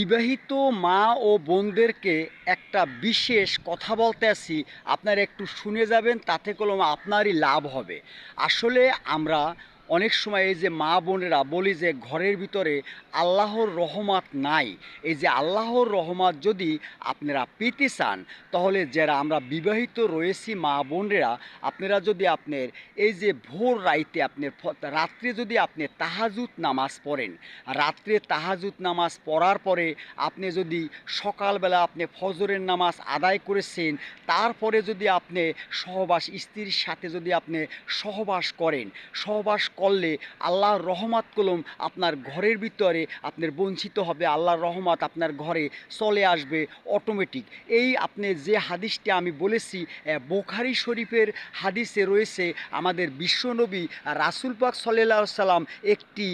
বিবাহিত মা ও বোনদেরকে একটা বিশেষ কথা বলতে আসি আপনারা একটু শুনে যাবেন, তাতে কলম আপনারই লাভ হবে। আসলে আমরা অনেক সময় এই যে মা বোনেরা বলি যে ঘরের ভিতরে আল্লাহর রহমত নাই, এই যে আল্লাহর রহমত যদি আপনারা পেতে চান, তাহলে যারা আমরা বিবাহিত রয়েছি মা বোনেরা, আপনারা যদি আপনার এই যে ভোর রাইতে আপনার রাত্রে যদি আপনি তাহাজুত নামাজ পড়েন, রাত্রে তাহাজুত নামাজ পড়ার পরে আপনি যদি সকালবেলা আপনি ফজরের নামাজ আদায় করেছেন, তারপরে যদি আপনি সহবাস স্ত্রীর সাথে যদি আপনি সহবাস করেন, সহবাস করলে আল্লাহর রহমত কলম আপনার ঘরের ভিতরে আপনার বঞ্চিত হবে, আল্লাহর রহমত আপনার ঘরে চলে আসবে অটোমেটিক এই আপনি যে হাদিসটি আমি বলেছি বোখারি শরীফের হাদিসে রয়েছে, আমাদের বিশ্বনবী রাসুল পাক সাল্লাম একটি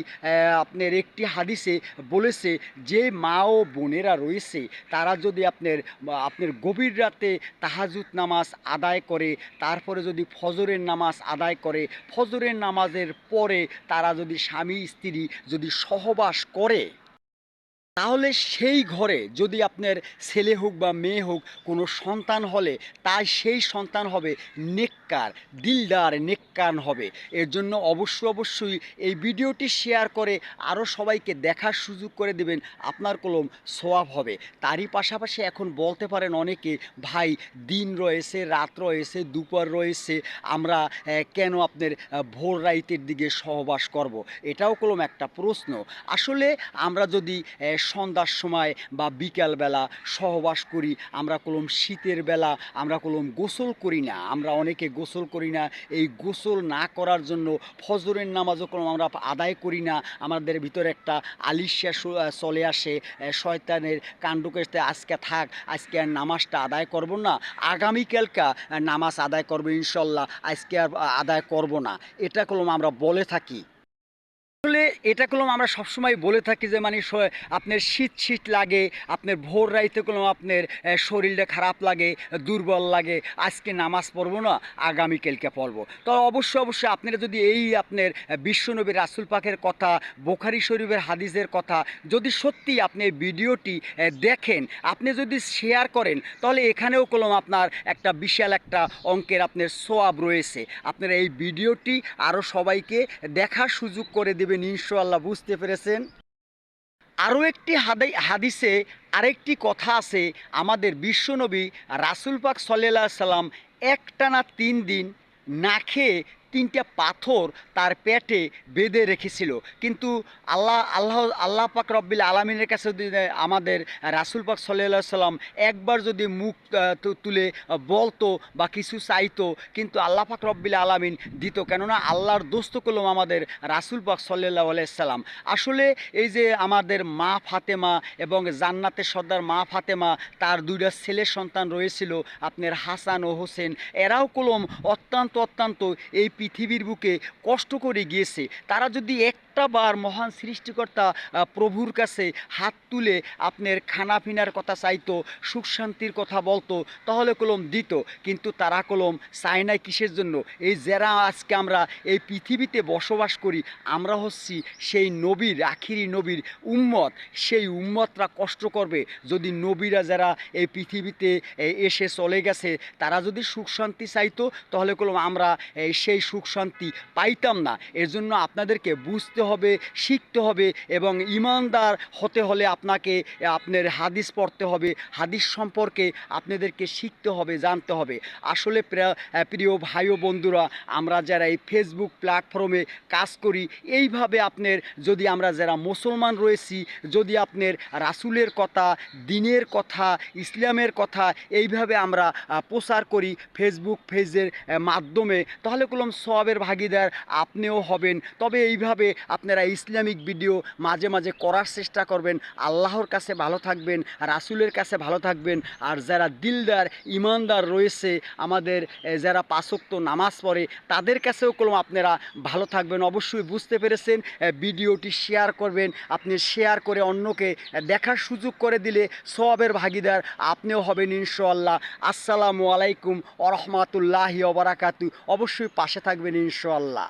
আপনার একটি হাদিসে বলেছে যে মা ও বোনেরা রয়েছে, তারা যদি আপনার আপনার গভীর রাতে তাহাজুত নামাজ আদায় করে, তারপরে যদি ফজরের নামাজ আদায় করে, ফজরের নামাজের পরে তারা যদি স্বামী স্ত্রী যদি সহবাস করে তাহলে সেই ঘরে যদি আপনার ছেলে হোক বা মেয়ে হোক কোনো সন্তান হলে, তাই সেই সন্তান হবে নেককার, দিলদার নেককান হবে। এর জন্য অবশ্যই অবশ্যই এই ভিডিওটি শেয়ার করে আরও সবাইকে দেখার সুযোগ করে দেবেন, আপনার কলম সোয়াব হবে। তারই পাশাপাশি এখন বলতে পারেন অনেকে, ভাই, দিন রয়েছে, রাত রয়েছে, দুপুর রয়েছে, আমরা কেন আপনার ভোর রাইতের দিকে সহবাস করব। এটাও কলম একটা প্রশ্ন। আসলে আমরা যদি সন্ধ্যার সময় বা বিকালবেলা সহবাস করি, আমরা কলম শীতের বেলা, আমরা কলম গোসল করি না, আমরা অনেকে গোসল করি না, এই গোসল না করার জন্য ফজরের নামাজও কলম আমরা আদায় করি না, আমাদের ভিতরে একটা আলিশা চলে আসে শয়তানের কাণ্ডকে আজকে থাক, আজকে আর নামাজটা আদায় করব না আগামীকালকা নামাজ আদায় করব ইনশাল্লাহ, আজকে আর আদায় করব না, এটা কলম আমরা বলে থাকি। আসলে এটা কলম আমরা সবসময় বলে থাকি যে মানে আপনার শীত শীত লাগে, আপনার ভোর রাইতে কলম আপনার শরীরটা খারাপ লাগে, দুর্বল লাগে, আজকে নামাজ পড়ব না আগামীকালকে পড়ব। তো অবশ্যই অবশ্যই আপনারা যদি এই আপনার বিশ্বনবী রাসুল পাকের কথা, বোখারি শরীফের হাদিসের কথা যদি সত্যি আপনি ভিডিওটি দেখেন, আপনি যদি শেয়ার করেন, তাহলে এখানেও কলম আপনার একটা বিশাল একটা অঙ্কের আপনার সোয়াব রয়েছে। আপনারা এই ভিডিওটি আরও সবাইকে দেখার সুযোগ করে দেবেন ইনশাআল্লাহ, বুঝতে পেরেছেন? আরও একটি হাদিসে আরেকটি কথা আছে, আমাদের বিশ্বনবী রাসুল পাক সাল্লাহ সাল্লাম একটানা তিন দিন না খেয়ে তিনটা পাথর তার পেটে বেঁধে রেখেছিল। কিন্তু আল্লাহ আল্লাহ আল্লাহ পাক রব্বিল আলমিনের কাছে যদি আমাদের রাসুল পাক সাল্লাহ সাল্লাম একবার যদি মুখ তুলে বলতো বা কিছু চাইতো, কিন্তু আল্লাহ পাক রব্বিল আলমিন দিত। কেননা আল্লাহর দোস্ত কলম আমাদের রাসুল পাক সাল্লাহ আলাইসাল্লাম আসলে এই যে আমাদের মা ফাতেমা এবং জান্নাতের সর্দার মা ফাতেমা, তার দুইটা ছেলে সন্তান রয়েছিল, আপনার হাসান ও হোসেন, এরাও কলম অত্যন্ত অত্যন্ত এই পৃথিবীর বুকে কষ্ট করে গিয়েছে তারা যদি একটা বার মহান সৃষ্টিকর্তা প্রভুর কাছে হাত তুলে আপনার খানাপিনার কথা চাইতো, সুখ শান্তির কথা বলতো, তাহলে কলম দিত। কিন্তু তারা কলম চায় নাই কিসের জন্য? এই যারা আজকে আমরা এই পৃথিবীতে বসবাস করি, আমরা হচ্ছি সেই নবীর, আখিরি নবীর উম্মত। সেই উম্মতরা কষ্ট করবে। যদি নবীরা যারা এই পৃথিবীতে এসে চলে গেছে, তারা যদি সুখ শান্তি চাইতো, তাহলে কলম আমরা সেই সুখ শান্তি পাইতাম না। এর জন্য আপনাদেরকে বুঝতে হবে শিখতে হবে এবং ইমানদার হতে হলে আপনাকে আপনার হাদিস পড়তে হবে হাদিস সম্পর্কে আপনাদেরকে শিখতে হবে জানতে হবে। আসলে প্রিয় ভাই ও বন্ধুরা আমরা যারা এই ফেসবুক প্ল্যাটফর্মে কাজ করি এইভাবে আপনার যদি আমরা যারা মুসলমান রয়েছি যদি আপনার রাসুলের কথা দিনের কথা ইসলামের কথা এইভাবে আমরা প্রচার করি ফেসবুক আহ, মাধ্যমে তাহলে কলম সবের ভাগিদার আপনিও হবেন। তবে এইভাবে আপনারা ইসলামিক ভিডিও মাঝে মাঝে করার চেষ্টা করবেন। আল্লাহর কাছে ভালো থাকবেন, রাসুলের কাছে ভালো থাকবেন। আর যারা দিলদার, ইমানদার রয়েছে, আমাদের যারা পাঁচক্ত নামাজ পড়ে, তাদের কাছেও কলম আপনারা ভালো থাকবেন। অবশ্যই বুঝতে পেরেছেন ভিডিওটি শেয়ার করবেন। আপনি শেয়ার করে অন্যকে দেখার সুযোগ করে দিলে সবের ভাগিদার আপনিও হবেন ইনশাল্লাহ আসসালামু আলাইকুম ওরহমাতুল্লাহি ওবরাকাতু অবশ্যই পাশে থাকবেন ইনশাল্লাহ